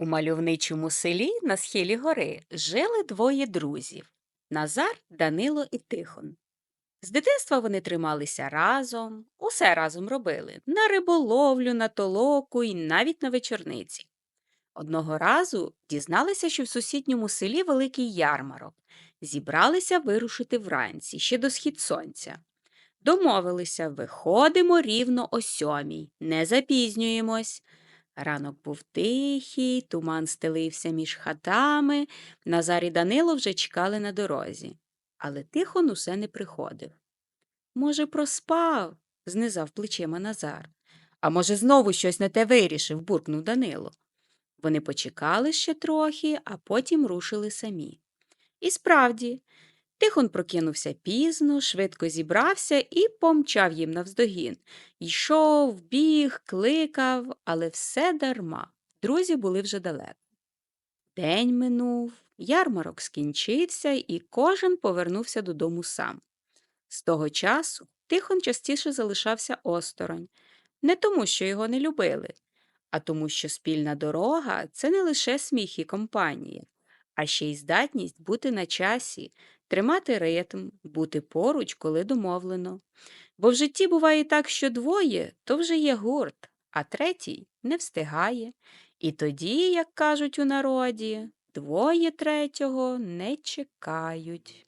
У мальовничому селі на схилі гори жили двоє друзів Назар, Данило і Тихон. З дитинства вони трималися разом, усе разом робили на риболовлю, на толоку і навіть на вечорниці. Одного разу дізналися, що в сусідньому селі великий ярмарок. Зібралися вирушити вранці, ще до схід сонця. Домовилися, виходимо рівно о сьомій, не запізнюємось. Ранок був тихий, туман стелився між хатами, Назар і Данило вже чекали на дорозі. Але Тихон усе не приходив. Може, проспав? знизав плечима Назар. А може, знову щось не те вирішив, буркнув Данило. Вони почекали ще трохи, а потім рушили самі. І справді, Тихон прокинувся пізно, швидко зібрався і помчав їм навздогін. Йшов, біг, кликав, але все дарма. Друзі були вже далеко. День минув, ярмарок скінчився, і кожен повернувся додому сам. З того часу Тихон частіше залишався осторонь, не тому, що його не любили, а тому, що спільна дорога це не лише сміх і компанія, а ще й здатність бути на часі, тримати ритм, бути поруч, коли домовлено. Бо в житті буває так, що двоє то вже є гурт, а третій не встигає. І тоді, як кажуть у народі, двоє третього не чекають.